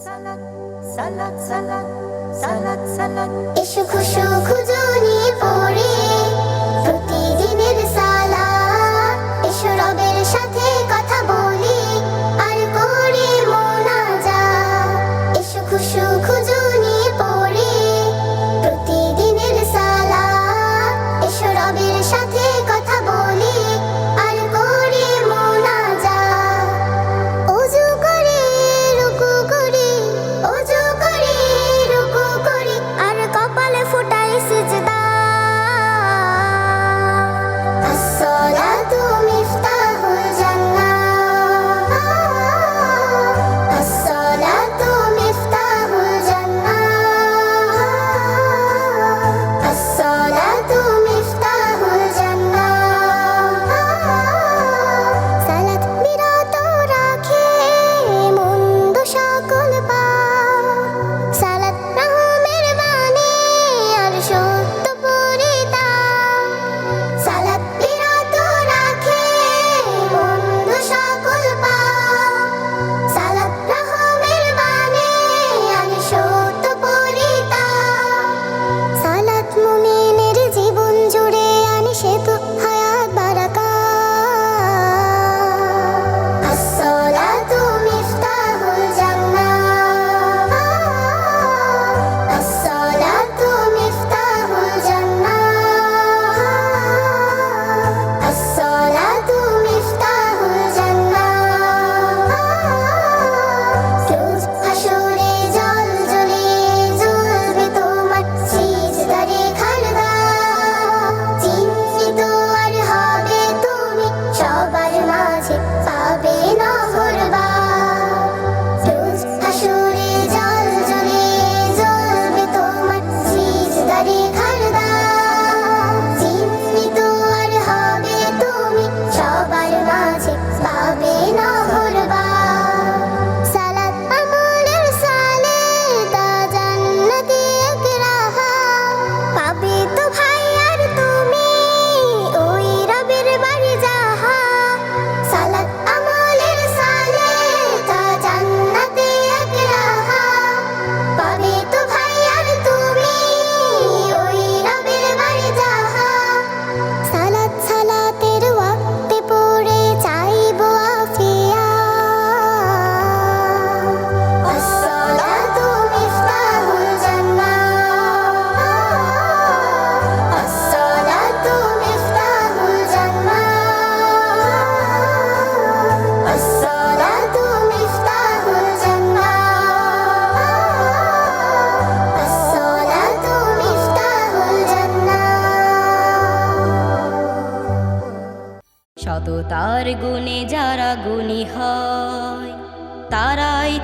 সালাদ সালাদ সালাদ সালাদ এসো খুশু খুজুনি পড়ে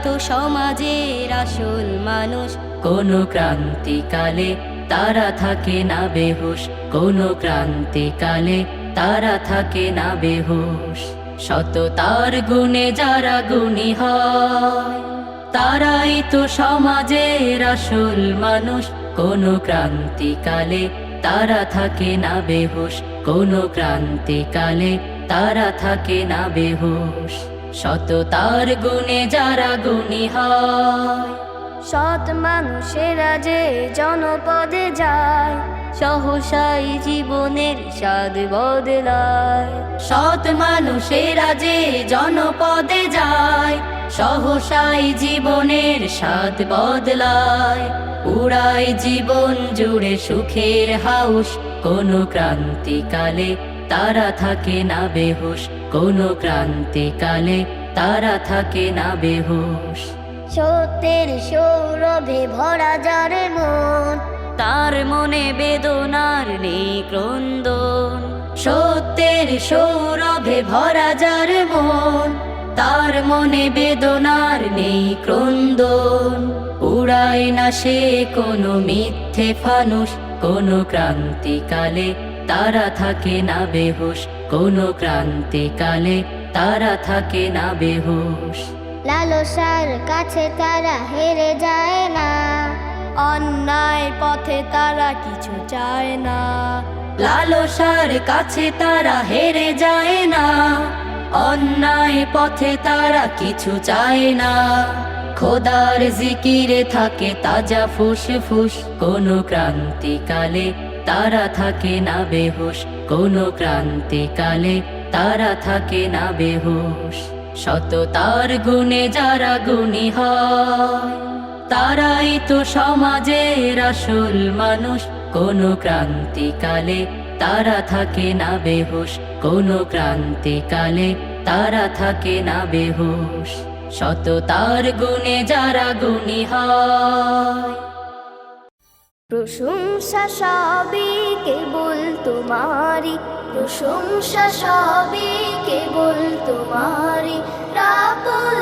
তো সমাজের আসল মানুষ। কোন ক্রান্তিকালে তারা থাকে না বেহুশ। কোন ক্রান্তিকালে তারা থাকে না বেহুশ। সততার গুণে যারা গুণী হয়, তারাই তো সমাজের আসল মানুষ। কোন ক্রান্তিকালে তারা থাকে না বেহুশ। কোন ক্রান্তিকালে তারা থাকে না বেহুশ। সততার গুণে যারা গুণী হয়। সৎ মানুষেরা যে জনপদে যায় সহসাই জীবনের স্বাদ বদলায়। সৎ মানুষেরা যে জনপদে যায় সহসাই জীবনের স্বাদ বদলায়। উড়ায় জীবন জুড়ে সুখের হাউস কোন ক্রান্তিকালে তারা থাকে না বেহুশ কোন ক্রান্তিকালে তারা থাকে না বেহুশ। সত্যের সৌরভে ভরা যার মন তার মনে বেদনার নেই ক্রন্দন। সত্যের সৌরভে ভরা যার মন তার মনে বেদনার নেই ক্রন্দন। উড়ায় না সে কোনো মিথ্যে ফানুষ কোনো ক্রান্তিকালে তারা থাকে না বেহুশ কোনো ক্রান্তিকালে তারা থাকে না বেহুশ। লালসার কাছে তারা হেরে যায় না। অন্যায় পথে তারা কিছু চায় না। লালসার কাছে তারা হেরে যায় না। অন্যায় পথে তারা কিছু চায় না। খোদার জিকিরে থাকে তাজা ফুস ফুস কোন ক্রান্তিকালে তারা থাকে না বেহুশ। কোন ক্রান্তিকালে তারা থাকে না বেহুশ। শত তার গুণে যারা গুণী তারাই তো সমাজের আসল মানুষ। কোন ক্রান্তিকালে তারা থাকে না বেহুশ। কোন ক্রান্তিকালে তারা থাকে না বেহুশ। শত তার গুণে যারা গুণী হয় প্রশংসা সবই কেবল তোমারি প্রশংসা সবই কেবল তোমারি রাবুল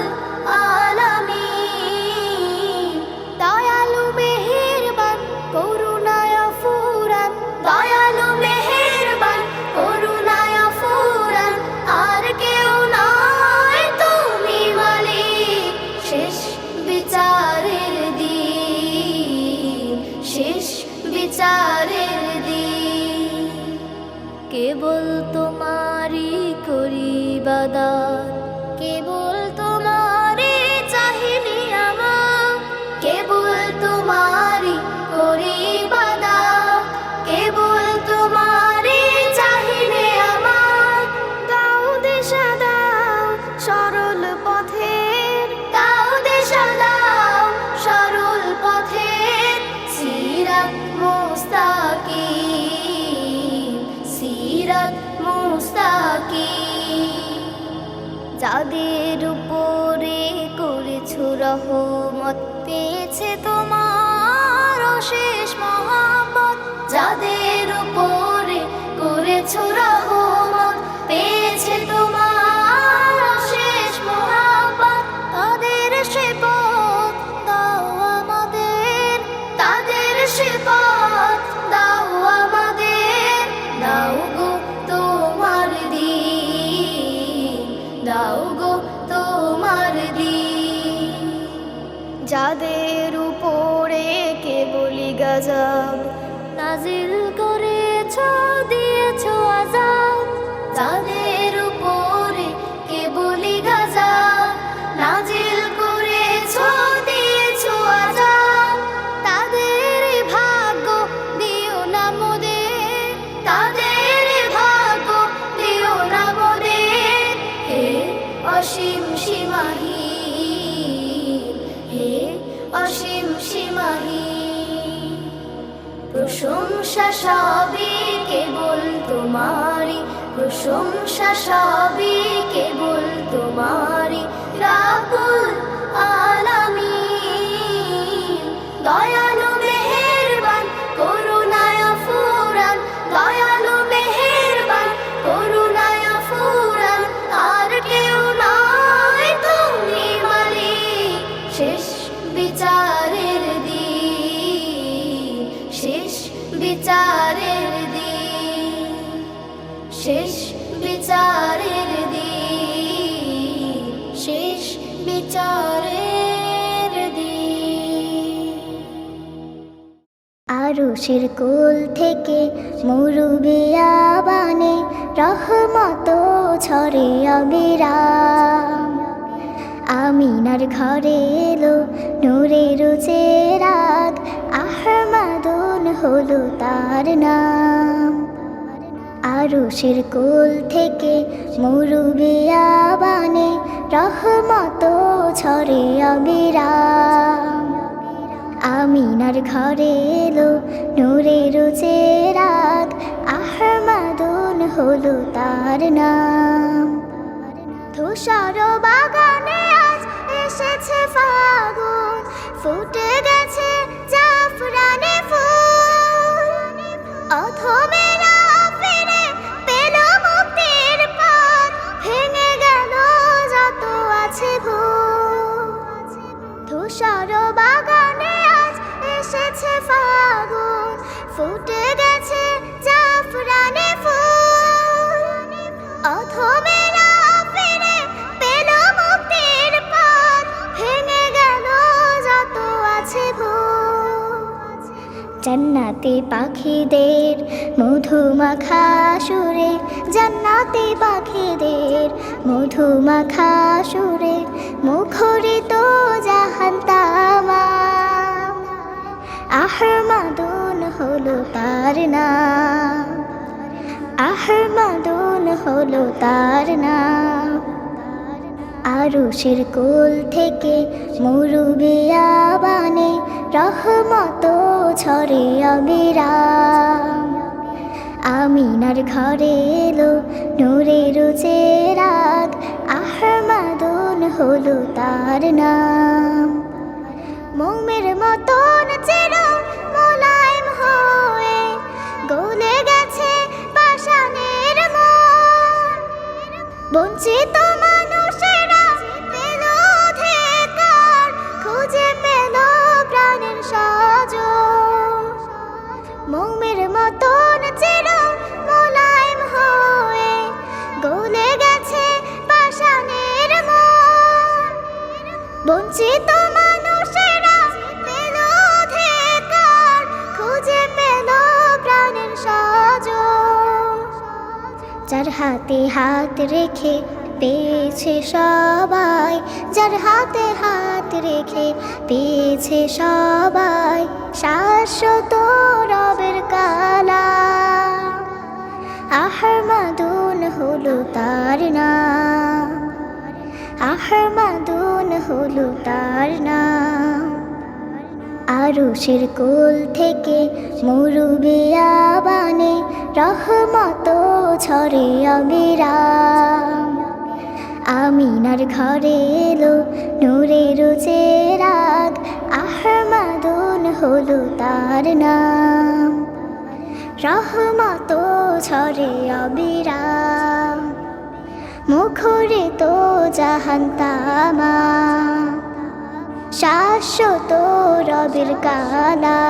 পেয়েছে তোমার অশেষ মহাবত যাদের উপরে করেছ রহমত সবই কেবল তোমারি প্রশংসা সবই কেবল তোমারি রাবুল আলামিন দয়ালু আরুষের কোল থেকে মুরুবিয়া বানে রহমত ছড়ে অবিরাম। আমিনার ঘরে এলো নূরের চেরাগ, আহমাদুন হলো তার নাম। আরুষের কোল থেকে মুরুবিয়া বানে রহমত ছড়ে অবিরাম আমিনার ঘরে এলো নূরের চেরাগ, আহমাদুন হলো তার নাম। ধূসর বাগানে আজ এসেছে ফাগুন, ফুটে গেছে জাফরানে ফুল। অথমেরা জান্নাতে পাখিদের, মধুমাখা সুরে, জান্নাতে পাখিদের, মধুমাখা সুরে, মুখরিত জাহান আহমাদুন হলো তার নাম। আহমাদুন হলো তার নাম। আরুষের কোল থেকে মুরুবিয়া বানে রহমত ঝরে অবিরাম আমিনার ঘরে এলো নূরের চেরাগ আহমাদুন হলো তার নাম। মোমের মতন চের বঞ্চিত মানুষেরা পেয়েছে সবাই, শাশ্বত রবের কালা। আহমাদুন হলো তার নাম। আহমাদুন হলো তার নাম। আরুষের কোল থেকে মুরুবিয়া বানে রহমত ঝরে অবিরাম। আমিনার ঘরে এলো নূরের চেরাগ আহমাদুন হলো তার নাম। রহমত ঝরে অবিরাম। মুখরিত জাহান তামা। শাশ্বত রবির কালা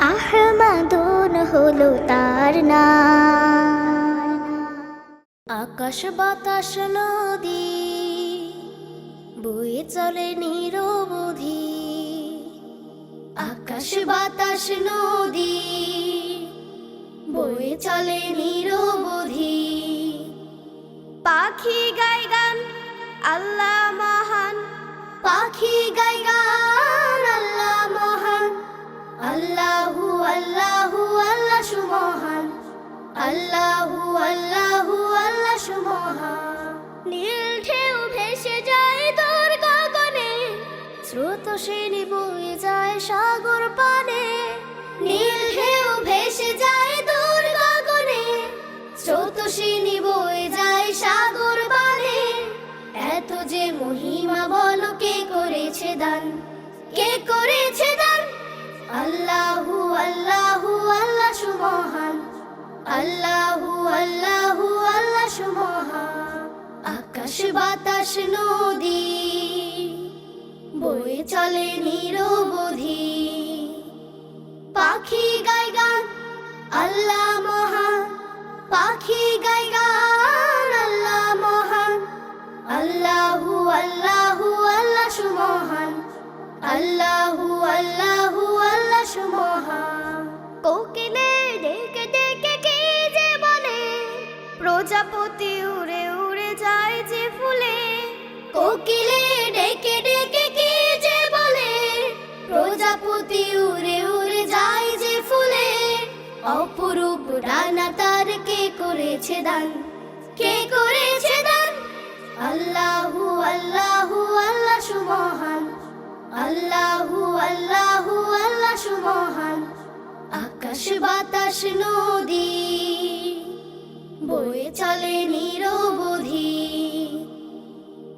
আহমাদুন হলো তার নাম। আকাশ বাতাস নদী বয়ে চলে নিরবধি। আকাশ, বাতাস, নদী বয়ে চলে নিরবধি। পাখি গাই গান, আল্লাহ মহান। পাখি গাই গান, আল্লাহ মহান। আল্লাহু আল্লাহু, আল্লাহ সুমহান। আল্লাহু আল্লাহু, আল্লাহ সুমহান। নীল শ্রেণি বয়ে যায় সাগর পানে। নীল ঢেউ ভেসে যায় তোর গগনে স্রোত শ্রেণি বয়ে যায় সাগর পানে। এত যে মহিমা বলো, কে করেছে দান? কে করেছে দান? আল্লাহু আল্লাহু, আল্লাহ সুমহান। আল্লাহু আল্লাহু, আল্লাহ সুমহান। আকাশ, বাতাস, নদী। বয়ে চলে নিরবধি। পাখি গাই গান, আল্লাহ মহান। পাখি গাই গান, আল্লাহ মহান। আল্লাহু আল্লাহু, আল্লাহ সুমহান। আল্লাহু আল্লাহু, আল্লাহ সুমহান। কোকিলে ডেকে ডেকে কে যে বলে? প্রজাপতি উড়ে উড়ে যায় যে ফুলে। কোকিলে ডেকে অপরূপ ডানা তার কে করেছে দান? কে করেছে দান? আল্লাহু আল্লাহু, আল্লাহ সুমহান। আল্লাহু আল্লাহু, আল্লাহ সুমহান। আকাশ, বাতাস, নদী, বয়ে চলে নিরবধি।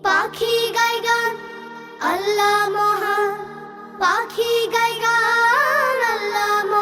পাখি, গাই, গান, আল্লাহ মহান। পাখি, গাই, গান, আল্লাহ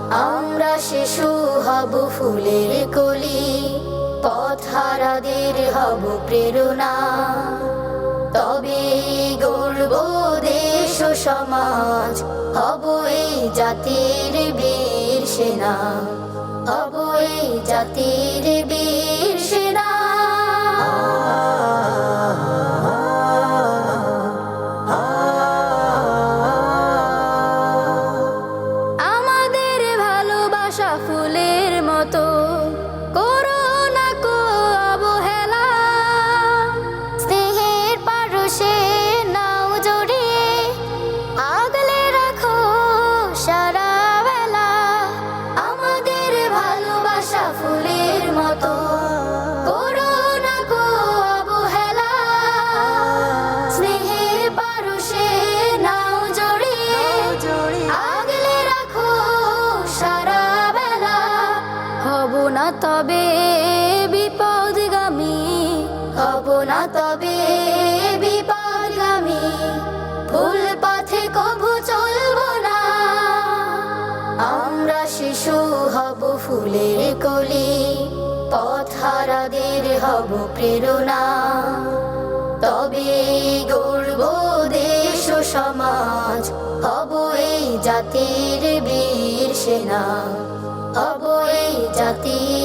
আমরা শিশু হব ফুলের কলি, পথহারাদের হব প্রেরণা। তবে গর্ব দেশ সমাজ, হব এই জাতির বীর সেনা। হব এই জাতির তবে বিপদগামী, হব না তবে বিপদগামী। ভুল পথে কবু চলবো না। আমরা শিশু হব ফুলের কলি পথহারাদের হব প্রেরণা। তবে গর্ব দেশ সমাজ, হব এই জাতির বীর সেনা। হব এই জাতির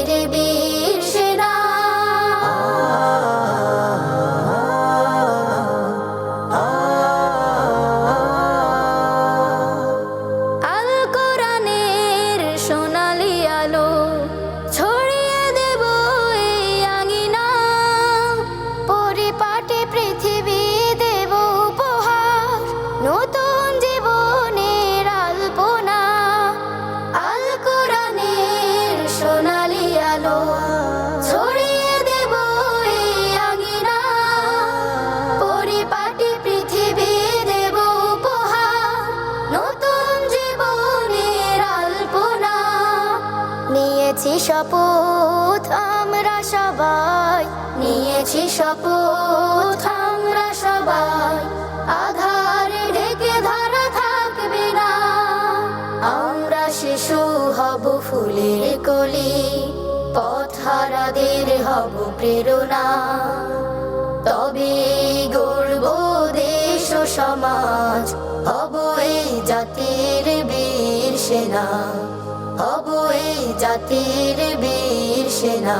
নিয়েছি শপথ, আমরা সবাই আধার ঢেকে ধরা থাকবে না। আমরা শিশু হব ফুলের কলি পথহারাদের হব প্রেরণা। তবে গর্ব দেশ সমাজ, হব এই জাতির বীর সেনা। হব এই জাতির বীর সেনা।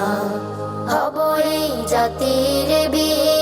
হব এই জাতির বীর।